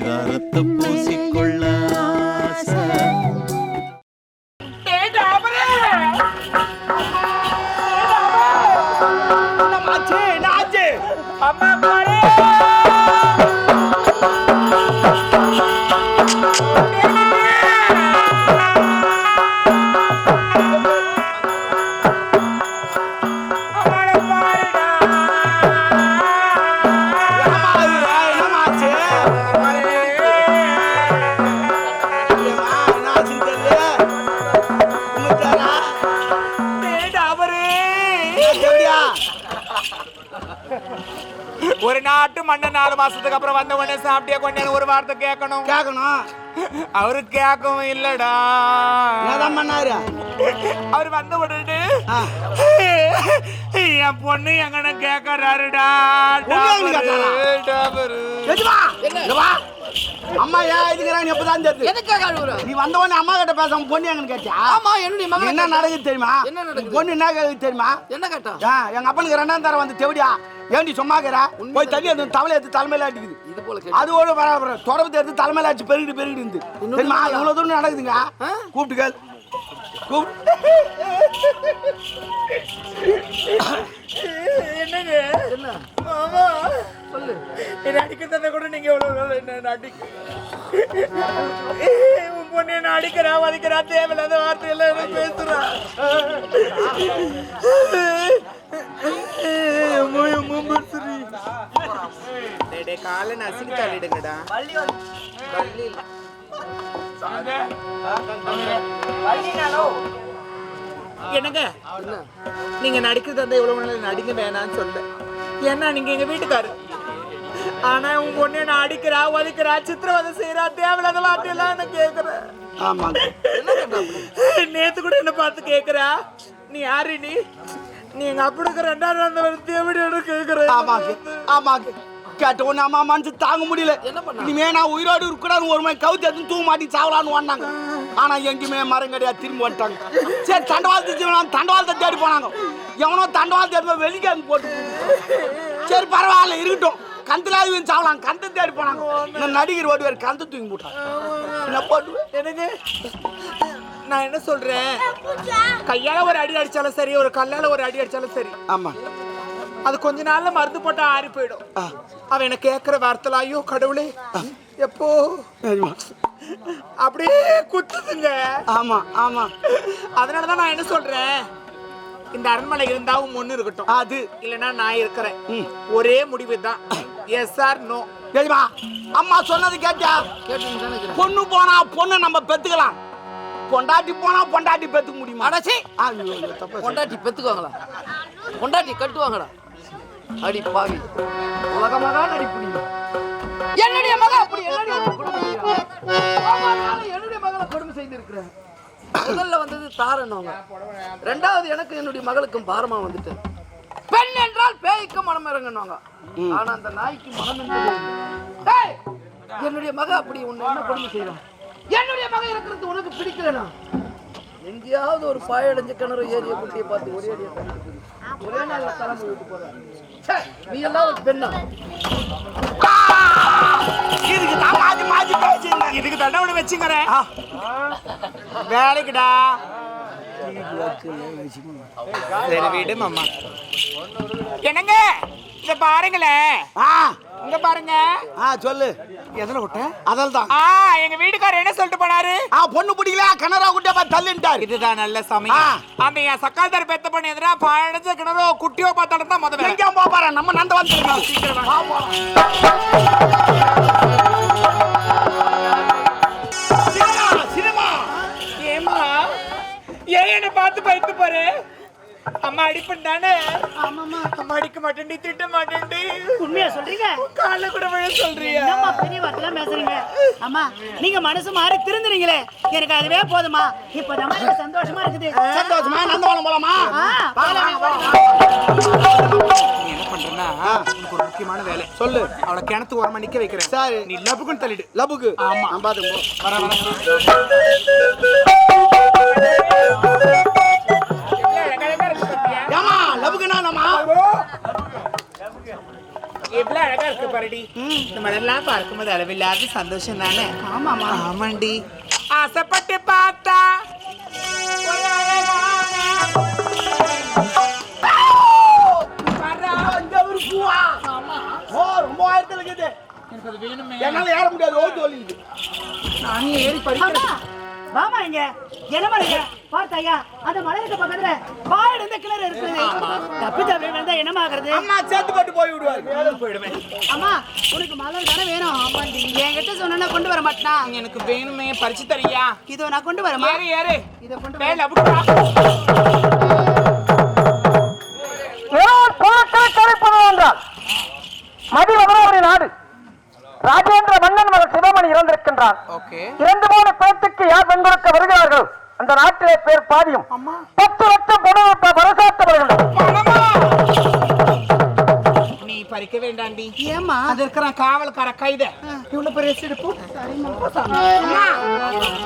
பரிதாரத்தை பூசிக்கொள்ள அம்மா ஒரு நாட்டு மண்ணை நாலு மாசத்துக்கு அப்புறம் வந்த உடனே சாப்பிட்டியா கொஞ்சம் ஒரு வார்த்தை கேட்கணும். கேட்கணும். அவரு கேட்கவும் இல்லடா. என்னதான் பண்ணாரு? அவர் வந்த உடனே. என் பொண்ணு எங்கன கேக்குறாருடா. அம்மா ஏன் இதுக்குறாங்க எப்பதான் தெரியுது? எதுக்காக? நீ வந்த உடனே அம்மா கிட்ட பேசாம பொண்ணு எங்கன்னு கேட்டியா? ஆமா என்னுடைய மகன் என்ன நடக்குது தெரியுமா? என்ன நடக்குது? பொண்ணு என்ன கேக்குது தெரியுமா? என்ன கேட்டா? எங்க அப்பனுக்கு ரெண்டாம் தரம் வந்து தெவடியா? ஏண்டி சும்மாக்கிறா போய் தண்ணி எடுத்து தவளை எடுத்து தலைமையில அடிக்குது இது போல கேட்டு. அதோட பரவாயில்ல தொடர்பு எடுத்து தலைமையில அடிச்சு பெருகிட்டு பெருகிட்டு இருந்து. தெரியுமா? இவ்வளவு தூரம் நடக்குதுங்க. ஆ? என்னங்க? என்ன? மாமா. சொல்லு. என்ன அடிக்கிறத கூட நீங்க எவ்வளவு என்ன அடிக்க உன் பொண்ணு என்ன அடிக்கிறா வலிக்கிறா தேவையில்லாத வார்த்தையெல்லாம் என்ன பேசுறா? காலை நசுக்கி தள்ளிடுங்கடா என்னங்க? என்ன நீங்க நடிக்கிறது அந்த எவ்வளவு நாள் நடிக்க வேணாம்னு சொல்றேன் ஏன்னா நீங்க எங்க வீட்டுக்காரு ஆனா உன் பொண்ணு என்ன அடிக்கிறா வலிக்கிறா சித்திரவதை செய்யறா தேவையில்லாத வார்த்தையெல்லாம் என்ன கேக்குறேன். ஆமாங்க. நேத்து கூட என்ன பார்த்து கேக்குறா? நீ யாரு நீ? நீ எங்க அப்படிங்கிற ரெண்டாவது அந்த வருத்தி எப்படி கேக்குற ஆமாங்க. ஆமாங்க. கேட்ட உடனே அம்மா மனசு தாங்க முடியல. என்ன பண்ணா? இனிமே நான் உயிரோடு இருக்கக்கூடாது ஒரு மாதிரி கவுத்து எடுத்து தூங்க மாட்டி சாவலான்னு வந்தாங்க ஆனா எங்கேயுமே மரம் கிடையாது திரும்பி வந்துட்டாங்க. சரி தண்டவாளத்தை தண்டவாளத்தை தேடி போனாங்க. எவனோ தண்டவாளத்தை எடுத்து போய் வெளிக்காங்க போட்டு சரி பரவாயில்ல இருக்கட்டும். கந்தலாவது வந்து சாவலாம். கந்த தேடி போனாங்க. இந்த நடிகர் ஓடுவார் கந்த தூக்கி போட்டாங்க. என்ன போட்டு? எனக்கு நான் என்ன சொல்றேன்? கையால ஒரு அடி அடிச்சாலும் சரி ஒரு கல்லால ஒரு அடி அடிச்சாலும் சரி. ஆமா. அது கொஞ்ச நாள்ல மருந்து போட்டா ஆறி போயிடும். அவன் என்ன கேக்குற வார்த்தை ஐயோ கடவுளே எப்போ. அப்படியே குத்துதுங்க. ஆமா ஆமா. அதனாலதான் நான் என்ன சொல்றேன்? இந்த அரண்மனை இருந்தா ஒண்ணு இருக்கட்டும். அது. இல்லைன்னா நான் இருக்கிறேன். ம். ஒரே முடிவு தான். எஸ் சார் நோ தெரியுமா அம்மா சொன்னது கேட்டியா கேட்டு பொண்ணு போனா பொண்ணு நம்ம பெத்துக்கலாம். பொண்டாட்டி போனா பொண்டாட்டி பெத்துக்க முடியுமா. பொண்டாட்டி பெத்துக்குவாங்களா? பொண்டாட்டி கட்டுவாங்களா? அடி பாவி உலகமாக நடிப்பு நீ. என்னுடைய மகன் அப்படி என்னுடைய மகளை கொடுமை செய்திருக்கிறேன் முதல்ல வந்தது தாரனவங்க ரெண்டாவது எனக்கு என்னுடைய மகளுக்கும் பாரமா வந்துட்டேன் பெண் என்றால் பேய்க்கு மனம் இறங்கணுவாங்க ஆனா அந்த நாய்க்கு மனம் என்னுடைய மக அப்படி உன்னை என்ன கொடுமை செய்யறான் என்னுடைய மக இருக்கிறது உனக்கு பிடிக்கலனா? எங்கேயாவது ஒரு பாயடைஞ்ச கிணறு ஏரிய குட்டியை பார்த்து ஒரே அடியா தள்ளிட்டு போகுது. ஒரே நாள்ல தலைமை விட்டு போற நீ எல்லாம் ஒரு பெண்ணா? இதுக்கு தான் மாத்தி மாத்தி பேசியிருந்தேன். இதுக்கு தண்டனை வச்சுக்கிறேன்? வேலைக்குடா. சரி விடு மாமா. என்னங்க? இத பாருங்களேன். ஆ. இங்க பாருங்க. ஆ சொல்லு. எதில் விட்ட அதில் தான். ஆ எங்க வீட்டுக்காரர் என்ன சொல்லிட்டு போனாரு? ஆ பொண்ணு பிடிக்கல கிணறா குட்டியா பார்த்து தள்ளிட்டாரு இதுதான் நல்ல சமயம். ஆ. அந்த என் சக்கால்தார் பெத்த பண்ணி எதிரா பழஞ்ச கிணறோ குட்டியோ பார்த்தாலும் தான் முதல்ல எங்க போறான் நம்ம நந்த வந்து சீக்கிரம். Cinema cinema. ஏம்மா? ஏன் என்ன பார்த்து பயத்து பாரு அம்மா அடிப்பேன் தானே? அம்மா அடிக்க மாட்டேன்டி திட்ட மாட்டேன்டி. உண்மையா சொல்றீங்க? காலைல கூட விழ சொல்றியா? என்னம்மா பெரிய வார்த்தைலாம் பேசுறீங்க? அம்மா நீங்க மனசு மாறி திருந்துறீங்களே. எனக்கு அதுவே போதுமா இப்பதான் எனக்கு சந்தோஷமா இருக்குது. சந்தோஷமா? நந்தவனம் போலாமா? என்ன பண்றேன்னா உனக்கு ஒரு முக்கியமான வேலை. சொல்லு. அவளை கிணத்து ஓரமா நிக்க வைக்கிறேன். சரி. நீ லப்புக்குன்னு தள்ளிடு. லபுக்கு. ஆமா. நான் பாத்துக்கு. வர வர. எவ்வளவு அழகா இருக்கு பாருடி. இந்த மலர்லாம் பார்க்கும்போது அளவில்லாத சந்தோஷம் தானே? ஆமாமா ஆமாண்டி. ஆசைப்பட்டு பார்த்தா என்னால ஏற முடியாது ஓட்டு வலிக்குது நானே ஏறி அம்மா பறிக்கிறேன் வாமா இங்க. என்ன பண்ணுங்க பார்த்தாயா? அந்த மலைக்கு பக்கத்துல பாடு இருந்த கிணறு இருக்குது. தப்பு தப்பு விழுந்தா என்னமா ஆகுறது அம்மா சேர்த்து போட்டு போய் விடுவாரு. போயிடுவேன். அம்மா உனக்கு மலர் தானே வேணும்? என்கிட்ட சொன்னா கொண்டு வர மாட்டான்? எனக்கு வேணுமே பறிச்சு தரியா? இதோ நான் கொண்டு வரமா? ஏறு ஏறு. இதை கொண்டு அப்படியா பொருட்களை கரைப்பது என்றால் நாடு. ராஜேந்திர மன்னன் மகள் சிவமணி இறந்திருக்கின்றான் ஓகே இறந்து போன குலத்துக்கு யார் பெண் கொடுக்க வருகிறார்களோ அந்த நாட்டிலே பேர் பாதியும் பத்து லட்சம் பணம் பறைசாற்றப்படுகின்றன நீ பறிக்க வேண்டாண்டி. ஏமா அது இருக்கிற காவல்கார கைத. இவ்வளவு பெரிய சிரிப்பு அம்மா.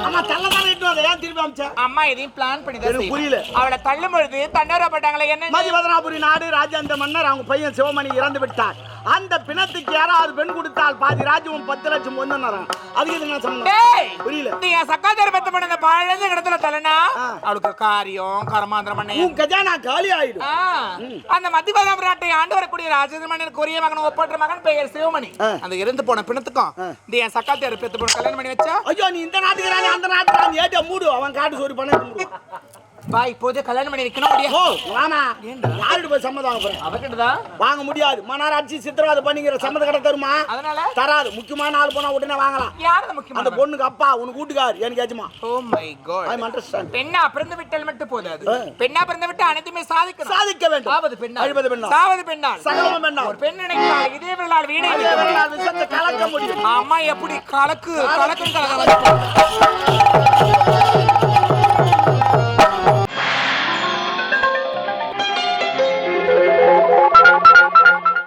அம்மா. தள்ளதானே இட்டு வந்த ஏன் திருப்பி அமிச்ச? அம்மா எதையும் பிளான் பண்ணி தான். புரியல. அவளை தள்ளும் பொழுது என்ன மதிவதனாபுரி நாடு ராஜேந்திர மன்னர் அவங்க பையன் சிவமணி இறந்து விட்டார். அந்த பிணத்துக்கு யாராவது பெண் கொடுத்தால் பாதி ராஜ்யமும் பத்து லட்சம் ஒண்ணு அதுக்கு இது நான் சொன்னேன்? டேய்! புரியல. சக்காதார பெத்த பண்ண இந்த பழந்த இடத்துல தள்ளனா ஆ. அவளுக்கு காரியம் கரமாந்திரம் பண்ண உன் கஜானா காலி ஆயிடும். அந்த மத்தியபதம் நாட்டை ஆண்டு வரக்கூடிய ராஜேந்திர மன்னனுக்கு ஒரே மகன் ஒப்பற்ற மகன் பெயர் சிவமணி. அந்த இறந்து போன பிணத்துக்கும் இந்த என் சக்காத்தியார் பெத்து போன கல்யாணம் பண்ணி வச்சா? ஐயோ நீ இந்த நாட்டுக்கு அந்த நாட்டுக்கு ஏட்ட மூடு அவன் காட்டு சோறு பண்ண வா இப்போதே கல்யாணம் பண்ணி வைக்கணும் அப்படியே. ஓ வாமா. யாருட்டு போய் சம்மதம் வாங்க போறேன் அவகிட்டதான் வாங்க முடியாது. மன்னாராட்சி சித்திரவதை பண்ணிக்கிற சம்மத கடை தருமா? அதனால? தராது. முக்கியமான ஆள் போனா உடனே வாங்கலாம். யார் அந்த அந்த பொண்ணுக்கு அப்பா உனக்கு வீட்டுக்கார் எனக்கு ஏஜமா oh my god. I understand பெண்ணா பிறந்து விட்டால் மட்டும் போதாது. பெண்ணா பிறந்து விட்டு அனைத்துமே சாதிக்கணும். சாதிக்க வேண்டும். சாவது பெண்ணா. அழிவது பெண்ணா. சாவது பெண்ணா. சகலமும் பெண்ணா. ஒரு பெண் நினைத்தால் இதே விரலால் வீணை கலக்க முடியும். அம்மா எப்படி? கலக்கு கலக்கு கலக்க